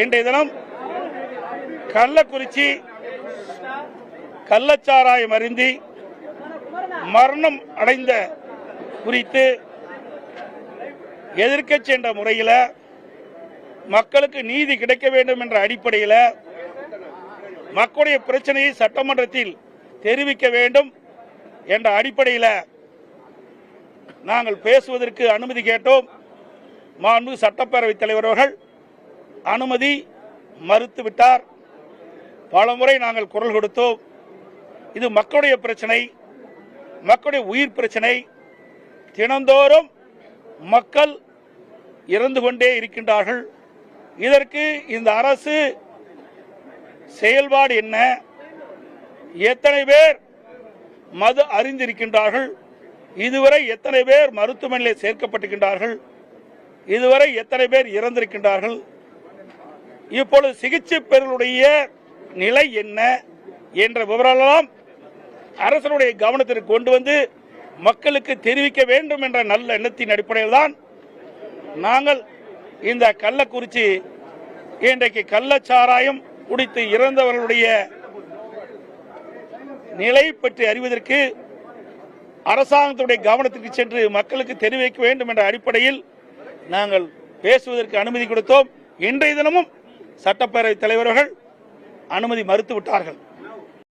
இன்றைய தினம் கள்ளக்குறிச்சி கள்ளச்சாராயம் அருந்தி மரணம் அடைந்த குறித்து எதிர்க்கட்சி என்ற முறையில் மக்களுக்கு நீதி கிடைக்க வேண்டும் என்ற அடிப்படையில் மக்களுடைய பிரச்சனையை சட்டமன்றத்தில் தெரிவிக்க வேண்டும் என்ற அடிப்படையில் நாங்கள் பேசுவதற்கு அனுமதி கேட்டோம். மாண்பு சட்டப்பேரவைத் தலைவர் அவர்கள் அனுமதி மறுத்துவிட்டார். பலமுறை நாங்கள் குரல் கொடுத்தோம். இது மக்களுடைய பிரச்சனை மக்களுடைய உயிர் பிரச்சனை. தினந்தோறும் மக்கள் இறந்து கொண்டே இருக்கின்றார்கள். இதற்கு இந்த அரசு செயல்பாடு என்ன? எத்தனை பேர் மது அறிந்திருக்கின்றார்கள் இதுவரை எத்தனை பேர் மருத்துவமனையில் சேர்க்கப்பட்டிருக்கின்றார்கள்? இதுவரை எத்தனை பேர் இறந்திருக்கின்றார்கள்? இப்பொழுது சிகிச்சை பெறலுடைய நிலை என்ன என்ற விவரமெல்லாம் அரசனுடைய கவனத்திற்கு கொண்டு வந்து மக்களுக்கு தெரிவிக்க வேண்டும் என்ற நல்ல எண்ணத்தின் அடிப்படையில் தான் நாங்கள் இந்த கள்ளக்குறிச்சி இன்றைக்கு கள்ளச்சாராயம் குடித்து இறந்தவர்களுடைய நிலை பற்றி அறிவதற்கு அரசாங்கத்துடைய கவனத்திற்கு சென்று மக்களுக்கு தெரிவிக்க வேண்டும் என்ற அடிப்படையில் நாங்கள் பேசுவதற்கு அனுமதி கொடுத்தோம். இன்றைய தினமும் சட்டப்பேரவைத் தலைவர்கள் அனுமதி மறுத்து விட்டார்கள்